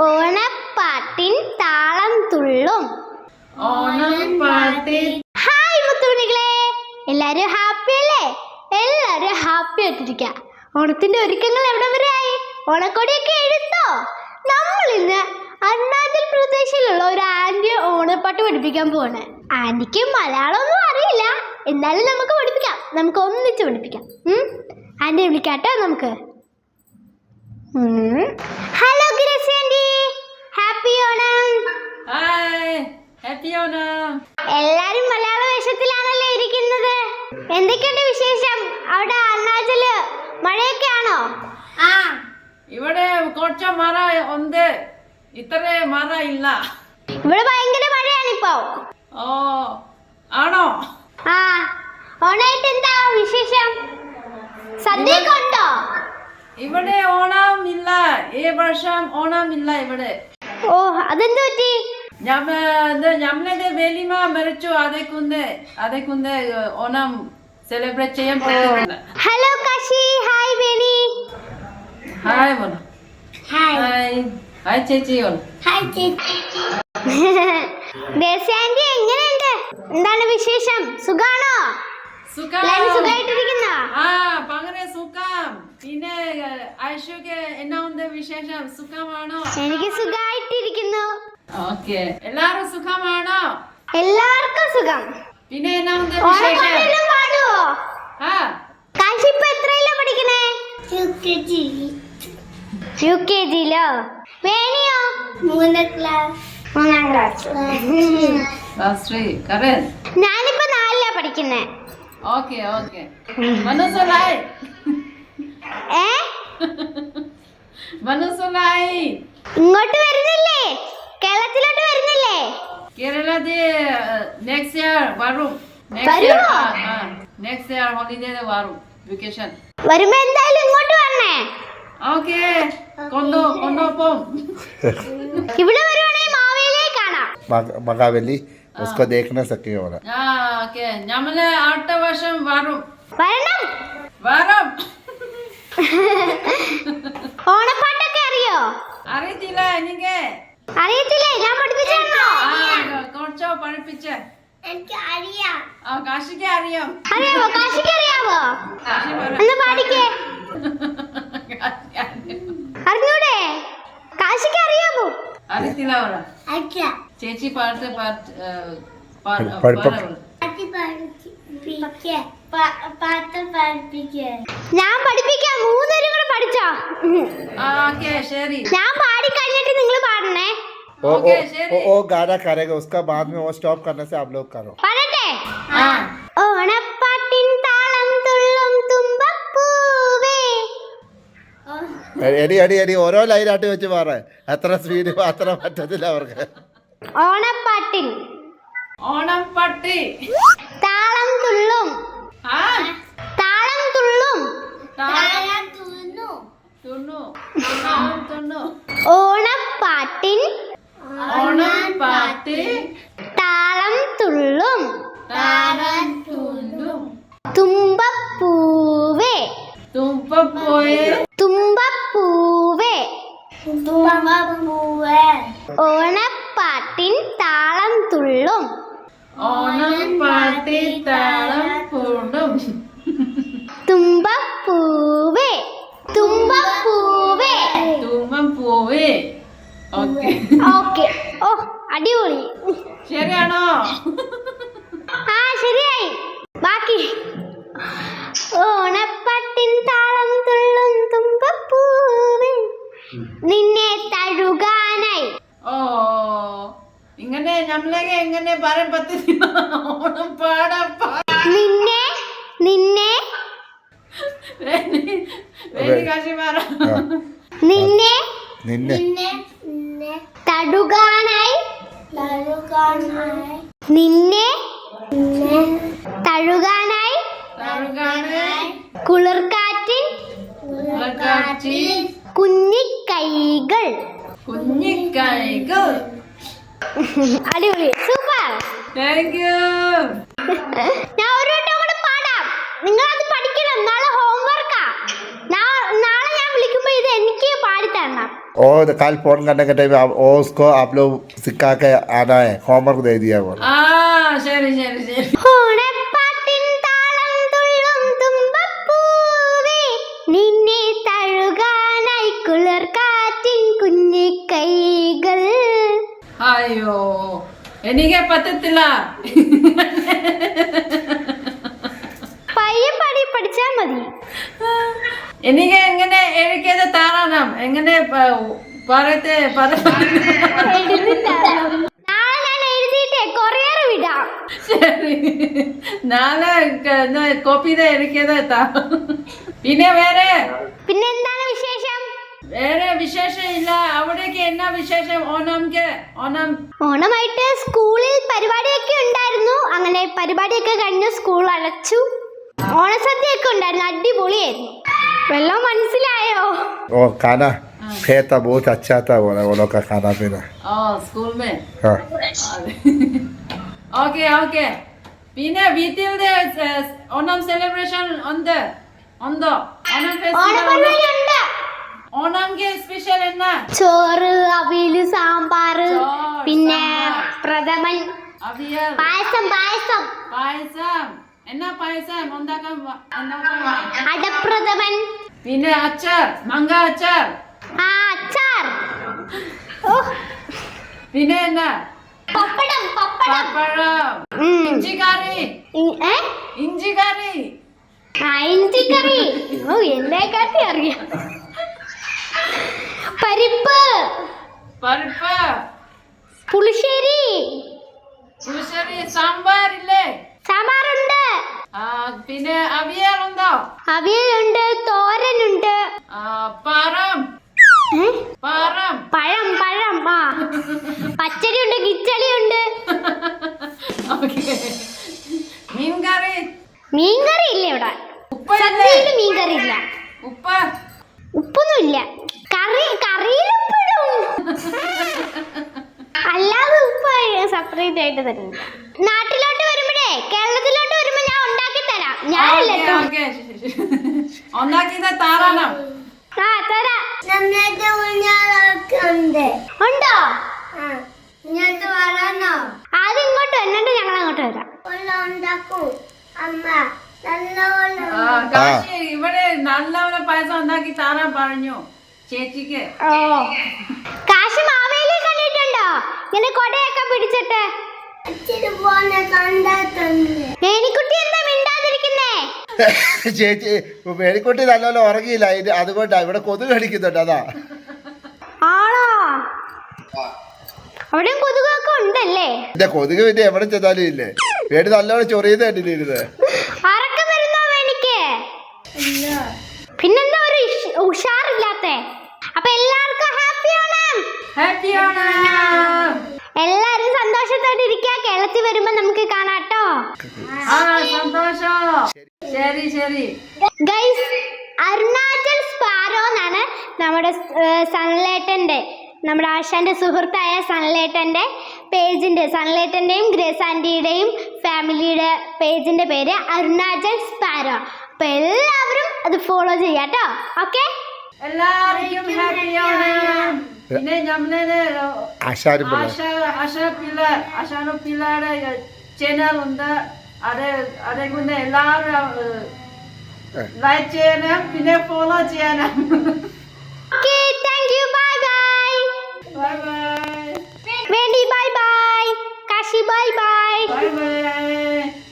ഓണപ്പാട്ടിൻ താളം തുള്ളും. ഹായ് മുത്തുമണികളെ. എല്ലാരും ഹാപ്പി അല്ലേ? എല്ലാരും ഹാപ്പി ആയിട്ടിരിക്ക. ഓണത്തിന്റെ ഒരുക്കങ്ങൾ എവിടെ വരെ ആയി? ഓണക്കോടിയൊക്കെ എടുത്തോ നമ്മൾ ഇന്ന് അരുണാചൽ പ്രദേശിലുള്ള ഒരു ആന്റി ഓണപ്പാട്ട് പഠിപ്പിക്കാൻ പോവാണ്. ആന്റിക്ക് മലയാളം ഒന്നും അറിയില്ല. എന്നാലും നമുക്ക് പഠിപ്പിക്കാം. നമുക്ക് ഒന്നിച്ച് പഠിപ്പിക്കാം. ഉം? ആന്റിയെ വിളിക്കാട്ടോ നമുക്ക്. Hello Gracy aunty happy Onam hi happy Onam എല്ലാരും മലയാള വേഷത്തിലാണല്ലേ ഇരിക്കുന്നത്? എന്തൊക്കെയുണ്ട് വിശേഷം? അവിടെ അരുണാചൽ മഴയൊക്കെ ആണോ? ആ. ഇവിടെ കുറച്ച് മറ ഉണ്ട്. ഇത്ര മറ ഇല്ല. ഇവിടെ ഭയങ്കര മഴയാണ് ഇപ്പോ ഓ ആണോ? ആ. ഓണായിട്ട് എന്താ വിശേഷം? സദ്യയൊക്കെ ഉണ്ടോ? ഇവിടെ ഓണം ഇല്ല. ഈ വർഷം ഓണം ഇല്ല ഇവിടെ. ഓ അതെന്ത് പറ്റി? ഞമ്മളുടെ വെലിമ മരിച്ചു? അതേ കുന്ന് അതേ കുന്ന് ഓണം സെലിബ്രേറ്റ് ചെയ്യാൻ പറ്റുന്നില്ല. Hello Kashi. Hi baby hi മോന. ഹായ്. ഹായ്. ചേച്ചി ഓൺ ഹായ് ചേച്ചി. ദേശാന്തി എങ്ങനെ എങ്ങനെയുണ്ട്? എന്താണ് വിശേഷം? സുഖാണോ? സുഖം എല്ലാരും സുഖമായിട്ടിരിക്കുന്നോ ആ പങ്ങനെ സുഖം ഐഷുക്ക് എന്നാ ഉണ്ട് വിശേഷം? സുഖമാണോ? എനിക്ക് സുഖമായിട്ടിരിക്കുന്നു ഓക്കെ. എല്ലാരും സുഖമാണോ? എല്ലാവർക്കും സുഖം. പിന്നെ എന്നാ ഉണ്ട് വിശേഷം? ആ. എത്രയിലാ പഠിക്കണേ? യു കെ ജിയിലോ വേണിയോ മൂന്നാം ക്ലാസ്. മൂന്നാം ഞാനിപ്പോ നാലിലാ പഠിക്കുന്നേ. Okay okay. മനസ്സലായി. ഏ? ഇങ്ങോട്ട് വരുന്നില്ലേ കേരളത്തിലോട്ട് വരുന്നില്ലേ കേരളത്തിൽ നെക്സ്റ്റ് ഇയർ വരും വരുമോ? നെക്സ്റ്റ് ഇയർ ഹോളിഡേ വരും വെക്കേഷൻ വരുമ്പോ എന്തായാലും ഇങ്ങോട്ട് വരണേ ഓക്കെ കൊണ്ടോ കൊണ്ടോപ്പം ഇവിടെ വരുവാണെങ്കിൽ മാവേലിയെ കാണാം मग- मगावेली उसको देखने सके होना ആ ഓക്കെ ഞമ്മള് അടുത്ത വർഷം വരും വരണം വരും ഓണപ്പാട്ടൊക്കെ അറിയോ? അറിയത്തില്ല എനിക്ക്. അറിയത്തില്ലേ? ഞാൻ പഠിപ്പിച്ചോ ആ കുറച്ചോ പഠിപ്പിച്ച. എനിക്ക് അറിയാം ആ കാശിക്ക് അറിയാം. അറിയാവോ? കാശിക്ക് അറിയാവോ? കാശി പറ- ഒന്ന് പാടിക്കേ. അറിഞ്ഞൂടെ? കാശിക്ക് അറിയാമോ അറിയത്തില്ല ചേച്ചി പാട്ട് പാട്ട് ഞാൻ പഠിപ്പിക്കാം മൂന്നുപേരും കൂടെ പഠിച്ചോ ഉം. ആ ഓക്കെ ശരി ഞാൻ പാടി കഴിഞ്ഞിട്ട് നിങ്ങൾ പാടണേ वो वो, ओके, शेरी। वो वो गाना करेगा उसका बाद में वो स्टॉप करने से आप लोग करो പാടട്ടെ ആ ഓണപ്പാട്ടിൻ താളം തുള്ളും തുമ്പപ്പൂവേ എടി എടി എടി ഓരോ ലൈനായിട്ട് വെച്ച് മാറ അത്ര സ്പീഡ് അത്ര പറ്റത്തില്ല അവർക്ക് ഓണപ്പാട്ടിൻ ഓണം പട്ടി തുമ്പപ്പൂവേ. ഓണപ്പാട്ടിൻ താളം തുള്ളും. ഓണപ്പാട്ടിൻ താളം പൂണ്ടും തുമ്പപ്പൂവേ. തുമ്പപ്പൂവേ. തുമ്പപ്പൂവേ. ഓക്കെ. ഓക്കെ. ഓ അടിപൊളി. ശരിയാണോ? ആ ശരിയായി. ബാക്കി. ഓണപ്പാട്ടിൻ താളം നിന്നെ തഴുകാനായി. ഓ ഇങ്ങനെ നമ്മളെ എങ്ങനെ പറയാൻ പറ്റുന്ന ഓണം പാടാ നിന്നെ നിന്നെ നിന്നെ നിന്നെ. തടുകാനായി നിന്നെ. തഴുകാനായി. കുളിർക്കാറ്റിൻ കാച്ചി കുഞ്ഞിക്കൈകൾ കുഞ്ഞിക്കൈകൾ അടിപൊളി സൂപ്പർ താങ്ക് യു ഞാൻ ഒരു വട്ടം കൂടെ പാടാം നിങ്ങൾ അത് പഠിക്കണം നാളെ ഹോംവർക്കാ നാളെ ഞാൻ വിളിക്കുമ്പോ ഇത് എനിക്ക് എനിക്ക് പാടിത്തരണം और कल फोन करने के टाइम आप और उसको आप लोग सिखा के आना है होमवर्क दे दिया वो ആ ശരി ശരി ശരി എനിക്ക് പറ്റത്തില്ല. പയ്യെ പാടി പഠിച്ചാ മതി. എനിക്ക് എങ്ങനെ എനിക്കത് താറാനാം? എങ്ങനെ പറയത്തെ ശരി. നാളെ കോപ്പി എനിക്കത് താ പിന്നെ വേറെ? പിന്നെ എന്താണ് വിശേഷം? വേറെ വിശേഷം ഇല്ല അവിടേക്ക് എന്നാ വിശേഷം ഓണംക്ക് ഓണം ഓണമായിട്ട് സ്കൂളിൽ പരിപാടിയൊക്കെ ഉണ്ടായിരുന്നു അങ്ങനെ പരിപാടിയൊക്കെ കഴിഞ്ഞ് സ്കൂൾ അടച്ചു ഓണസദ്യയൊക്കെ ഉണ്ടായിരുന്നു അടിപൊളിയായിരുന്നു വെള്ളം മനസ്സിലായോ वो खाना खेता बहुत अच्छा था वो वो लोग का खाना पीना ഓ സ്കൂൾ മേ हाँ ഓക്കെ ഓക്കെ പിന്നെ വീട്ടിൽ ഓണം സെലിബ്രേഷൻ ഉണ്ട് ഉണ്ടോ ഓണം ഫെസ്റ്റിവൽ ഓണപ്പരിപാടി സ്പെഷ്യൽ എന്നാ? ചോറ് അവിയൽ സാമ്പാർ പിന്നെ പ്രഥമൻ. അവിയൽ. പായസം പായസം. പായസം. എന്നാ പായസം? ഉണ്ടാക്കാൻ അടപ്രഥമൻ. പിന്നെ അച്ചാർ. മങ്ക അച്ചാർ. ആ അച്ചാർ. പിന്നെ എന്നാ? പപ്പടം പപ്പടം. ഇഞ്ചി കറി. ഇഞ്ചി കറി. ഏ? ഇഞ്ചി കറി. ഓ എന്നെ കാട്ടി അറിയാം. പരിപ്പ്. പരിപ്പ്. പുളിശ്ശേരി. പുളിശ്ശേരി സാമ്പാർ ഇല്ലേ സാമ്പാറുണ്ട്. ആ, പിന്നെ അവിയൽ ഉണ്ടോ അവിയലുണ്ട് തോരനുണ്ട്. പഴം? പഴം. പഴം പഴം ആ. പച്ചടിയുണ്ട് കിച്ചടിയുണ്ട് മീൻകറി. മീൻകറി ഇല്ല ഇവിടെ. സദ്യയിൽ മീൻകറി ഇല്ല. ഉപ്പ്. ഉപ്പൊന്നും ഇല്ല. ആയിട്ട് തരുന്നില്ല നാട്ടിലോട്ട് വരുമ്പോഴേ കേരളത്തിലോട്ട് വരുമ്പോ ഞാൻ ഉണ്ടാക്കി തരാം. ഞാനല്ലേ ഉണ്ടാക്കിയത് താറാനം ആ തരാം. നമ്മളുടെ ഊഞ്ഞാലൊക്കെ ഉണ്ട്. ഉണ്ടോ? ഇങ്ങോട്ട് വരാനോ ആദ്യം ഇങ്ങോട്ട് എന്നിട്ട് ഞങ്ങൾ അങ്ങോട്ട് വരാം. ഉണ്ടാക്കും. അമ്മ നല്ലപോലെ ഇവിടെ നല്ലവരെ പായസം ഉണ്ടാക്കി താറാൻ പറഞ്ഞു. ചേച്ചിക്ക്. കാശി കാശ് മാവേലി കണ്ടിട്ടുണ്ടോ? ഇങ്ങനെ കൊടയൊക്കെ പിടിച്ചിട്ട്. ചേച്ചി മേരിക്കുട്ടി നല്ലപോലെ ഉറങ്ങിയില്ല. അതിന് അതുകൊണ്ടാ ഇവിടെ കൊതുക് കടിക്കുന്നുണ്ട് അതാ. ആണോ? അവിടെ കൊതുകൊക്കെ ഉണ്ടല്ലേ? എന്റെ കൊതുക് പിന്നെ എവിടെ ചെന്നാലും ഇല്ലേ. വേണ്ടി നല്ലോണം ചൊറിയുന്ന പിന്നെന്താ ഒരു ഉഷാറില്ലാത്തെ? അപ്പൊ എല്ലാവർക്കും ഹാപ്പി ഓണം. ഹാപ്പി ഓണം. എല്ലാരും സന്തോഷത്തോടെ കേരളത്തിൽ വരുമ്പോ നമുക്ക് കാണാട്ടോ ശരി ശരി. ഗൈസ് അരുണാചൽ സ്പാരോ എന്നാണ് നമ്മുടെ സൺലേട്ടന്റെ നമ്മുടെ ആശാന്റെ സുഹൃത്തായ സൺലേട്ടന്റെ പേജിന്റെ സൺലേട്ടന്റെയും ഗ്രേസ് ആന്റിയുടെയും ഫാമിലിയുടെ പേജിന്റെ പേര് അരുണാചൽ സ്പാരോ. അപ്പൊ എല്ലാവരും അത് ഫോളോ ചെയ്യാട്ടോ ഓക്കെ എല്ലാവർക്കും ഹാപ്പി ഓണം. പിന്നെ ഞമ്മളെ ആശാരും പിള്ള ആശ ആശ പിള്ള ആശാനു പിള്ളയുടെ ചാനൽ ഉണ്ട് അത് അതേ കൊണ്ട് എല്ലാവരും ലൈക്ക് ചെയ്യണം പിന്നെ ഫോളോ ചെയ്യണം. Okay bye bye. Bye bye bye bye വേണ്ടി bye bye Kashi bye bye bye bye